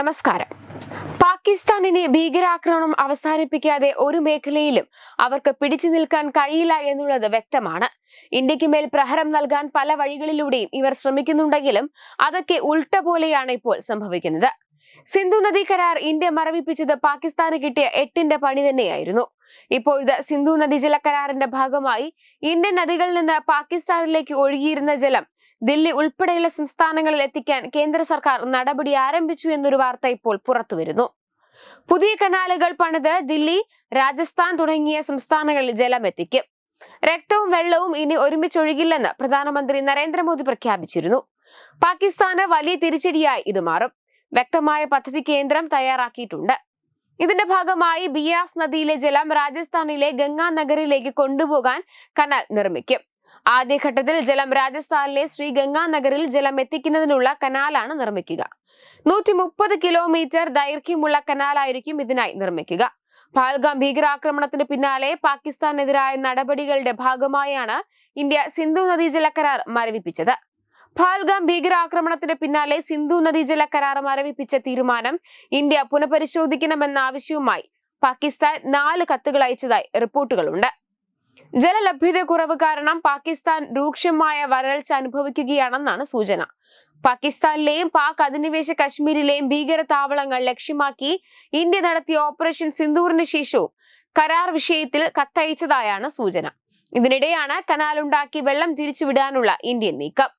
നമസ്കാരം. പാകിസ്ഥാനിനെ ഭീകരാക്രമണം അവസാനിപ്പിക്കാതെ ഒരു മേഖലയിലും അവർക്ക് പിടിച്ചു നിൽക്കാൻ കഴിയില്ല എന്നുള്ളത് വ്യക്തമാണ്. ഇന്ത്യയ്ക്ക് മേൽ പ്രഹരം നൽകാൻ പല വഴികളിലൂടെയും ഇവർ ശ്രമിക്കുന്നുണ്ടെങ്കിലും അതൊക്കെ ഉൾട്ട പോലെയാണ് ഇപ്പോൾ സംഭവിക്കുന്നത്. സിന്ധു നദി കരാർ ഇന്ത്യ മറവിപ്പിച്ചത് പാകിസ്ഥാന് കിട്ടിയ എട്ടിന്റെ പണി തന്നെയായിരുന്നു. ഇപ്പോഴത്തെ സിന്ധു നദീജല കരാറിന്റെ ഭാഗമായി ഇന്ത്യൻ നദികളിൽ നിന്ന് പാകിസ്ഥാനിലേക്ക് ഒഴുകിയിരുന്ന ജലം ദില്ലി ഉൾപ്പെടെയുള്ള സംസ്ഥാനങ്ങളിൽ എത്തിക്കാൻ കേന്ദ്ര സർക്കാർ നടപടി ആരംഭിച്ചു എന്നൊരു വാർത്ത ഇപ്പോൾ പുറത്തുവരുന്നു. പുതിയ കനാലുകൾ പണിത് ദില്ലി രാജസ്ഥാൻ തുടങ്ങിയ സംസ്ഥാനങ്ങളിൽ ജലം എത്തിക്കും. രക്തവും വെള്ളവും ഇനി ഒരുമിച്ചൊഴുകില്ലെന്ന് പ്രധാനമന്ത്രി നരേന്ദ്രമോദി പ്രഖ്യാപിച്ചിരുന്നു. പാകിസ്ഥാന് വലിയ തിരിച്ചടിയായി ഇത് മാറും. വ്യക്തമായ പദ്ധതി കേന്ദ്രം തയ്യാറാക്കിയിട്ടുണ്ട്. ഇതിന്റെ ഭാഗമായി ബിയാസ് നദിയിലെ ജലം രാജസ്ഥാനിലെ ഗംഗാ നഗറിലേക്ക് കൊണ്ടുപോകാൻ കനാൽ നിർമ്മിക്കും. ആദ്യഘട്ടത്തിൽ ജലം രാജസ്ഥാനിലെ ശ്രീ ഗംഗാ നഗറിൽ ജലം എത്തിക്കുന്നതിനുള്ള കനാലാണ് നിർമ്മിക്കുക. നൂറ്റി മുപ്പത് കിലോമീറ്റർ ദൈർഘ്യമുള്ള കനാലായിരിക്കും ഇതിനായി നിർമ്മിക്കുക. പാൽഗാം ഭീകരാക്രമണത്തിന് പിന്നാലെ പാകിസ്ഥാനെതിരായ നടപടികളുടെ ഭാഗമായാണ് ഇന്ത്യ സിന്ധു നദീജല കരാർ മരവിപ്പിച്ചത്. ഫാൽഗാം ഭീകരാക്രമണത്തിന് പിന്നാലെ സിന്ധു നദീജല കരാർ മരവിപ്പിച്ച തീരുമാനം ഇന്ത്യ പുനഃപരിശോധിക്കണമെന്ന ആവശ്യവുമായി പാകിസ്ഥാൻ നാല് കത്തുകൾ അയച്ചതായി റിപ്പോർട്ടുകളുണ്ട്. ജലലഭ്യത കുറവ് കാരണം പാകിസ്ഥാൻ രൂക്ഷമായ വരൾച്ച അനുഭവിക്കുകയാണെന്നാണ് സൂചന. പാകിസ്ഥാനിലെയും പാക് അധിനിവേശ കശ്മീരിലെയും ഭീകര താവളങ്ങൾ ലക്ഷ്യമാക്കി ഇന്ത്യ നടത്തിയ ഓപ്പറേഷൻ സിന്ദൂറിന് ശേഷവും കരാർ വിഷയത്തിൽ കത്തയച്ചതായാണ് സൂചന. ഇതിനിടെയാണ് കനാൽ ഉണ്ടാക്കി വെള്ളം തിരിച്ചുവിടാനുള്ള ഇന്ത്യൻ നീക്കം.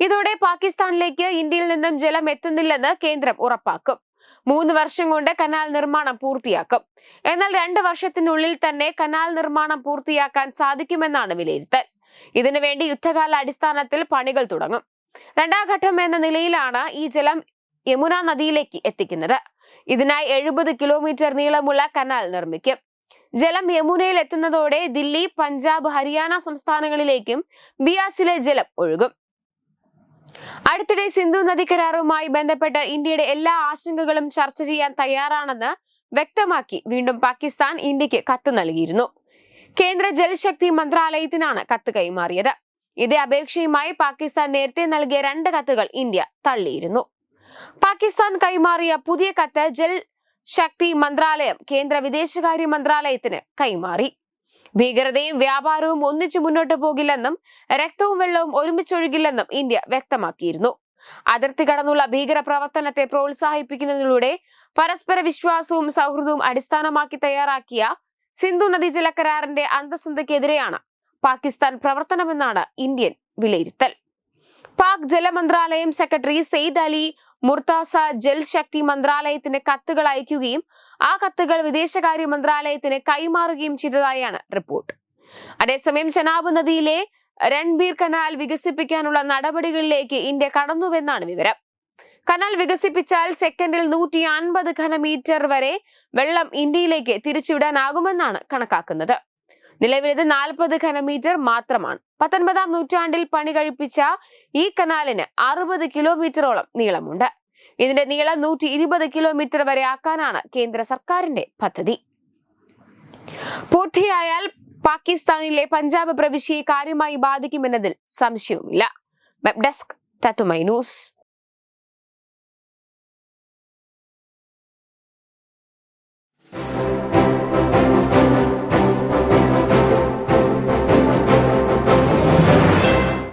ഇതോടെ പാകിസ്ഥാനിലേക്ക് ഇന്ത്യയിൽ നിന്നും ജലം എത്തുന്നില്ലെന്ന് കേന്ദ്രം ഉറപ്പാക്കും. മൂന്ന് വർഷം കൊണ്ട് കനാൽ നിർമ്മാണം പൂർത്തിയാക്കും. എന്നാൽ രണ്ട് വർഷത്തിനുള്ളിൽ തന്നെ കനാൽ നിർമ്മാണം പൂർത്തിയാക്കാൻ സാധിക്കുമെന്നാണ് വിലയിരുത്തൽ. ഇതിനുവേണ്ടി യുദ്ധകാല അടിസ്ഥാനത്തിൽ പണികൾ തുടങ്ങും. രണ്ടാം ഘട്ടം എന്ന നിലയിലാണ് ഈ ജലം യമുന നദിയിലേക്ക് എത്തിക്കുന്നത്. ഇതിനായി എഴുപത് കിലോമീറ്റർ നീളമുള്ള കനാൽ നിർമ്മിക്കും. ജലം യമുനയിൽ എത്തുന്നതോടെ ദില്ലി പഞ്ചാബ് ഹരിയാന സംസ്ഥാനങ്ങളിലേക്കും ബിയാസിലെ ജലം ഒഴുകും. അടുത്തിടെ സിന്ധു നദി കരാറുമായി ബന്ധപ്പെട്ട് ഇന്ത്യയുടെ എല്ലാ ആശങ്കകളും ചർച്ച ചെയ്യാൻ തയ്യാറാണെന്ന് വ്യക്തമാക്കി വീണ്ടും പാകിസ്ഥാൻ ഇന്ത്യയ്ക്ക് കത്ത് നൽകിയിരുന്നു. കേന്ദ്ര ജലശക്തി മന്ത്രാലയത്തിനാണ് കത്ത് കൈമാറിയത്. ഇതേ അപേക്ഷയുമായി പാകിസ്ഥാൻ നേരത്തെ നൽകിയ രണ്ട് കത്തുകൾ ഇന്ത്യ തള്ളിയിരുന്നു. പാകിസ്ഥാൻ കൈമാറിയ പുതിയ കത്ത് ജൽ ശക്തി മന്ത്രാലയം കേന്ദ്ര വിദേശകാര്യ മന്ത്രാലയത്തിന് കൈമാറി. ഭീകരതയും വ്യാപാരവും ഒന്നിച്ചു മുന്നോട്ട് പോകില്ലെന്നും രക്തവും വെള്ളവും ഒരുമിച്ചൊഴുകില്ലെന്നും ഇന്ത്യ വ്യക്തമാക്കിയിരുന്നു. അതിർത്തി കടന്നുള്ള ഭീകര പ്രവർത്തനത്തെ പ്രോത്സാഹിപ്പിക്കുന്നതിലൂടെ പരസ്പര വിശ്വാസവും സൗഹൃദവും അടിസ്ഥാനമാക്കി തയ്യാറാക്കിയ സിന്ധു നദീജല കരാറിന്റെ അന്തസന്ധയ്ക്കെതിരെയാണ് പാകിസ്ഥാൻ പ്രവർത്തനമെന്നാണ് ഇന്ത്യൻ വിലയിരുത്തൽ. പാക് ജലമന്ത്രാലയം സെക്രട്ടറി സെയ്ദ് അലി മുർത്താസ ജൽ ശക്തി മന്ത്രാലയത്തിന് കത്തുകൾ അയക്കുകയും ആ കത്തുകൾ വിദേശകാര്യ മന്ത്രാലയത്തിന് കൈമാറുകയും ചെയ്തതായാണ് റിപ്പോർട്ട്. അതേസമയം ചെനാബ് നദിയിലെ രൺബീർ കനാൽ വികസിപ്പിക്കാനുള്ള നടപടികളിലേക്ക് ഇന്ത്യ കടന്നുവെന്നാണ് വിവരം. കനാൽ വികസിപ്പിച്ചാൽ സെക്കൻഡിൽ നൂറ്റി അൻപത് ഘനമീറ്റർ വരെ വെള്ളം ഇന്ത്യയിലേക്ക് തിരിച്ചുവിടാനാകുമെന്നാണ് കണക്കാക്കുന്നത്. നിലവിൽ ഇത് നാൽപ്പത് ഘനമീറ്റർ മാത്രമാണ്. പത്തൊൻപതാം നൂറ്റാണ്ടിൽ പണി കഴിപ്പിച്ച ഈ കനാലിന് അറുപത് കിലോമീറ്ററോളം നീളമുണ്ട്. ഇതിന്റെ നീളം നൂറ്റി ഇരുപത് കിലോമീറ്റർ വരെ ആക്കാനാണ് കേന്ദ്ര സർക്കാരിന്റെ പദ്ധതി. പൂർത്തിയായാൽ പാകിസ്ഥാനിലെ പഞ്ചാബ് പ്രവിശ്യയെ കാര്യമായി ബാധിക്കുമെന്നതിൽ സംശയവുമില്ല. വെബ് ഡെസ്ക് തത്തുമൈ ന്യൂസ്.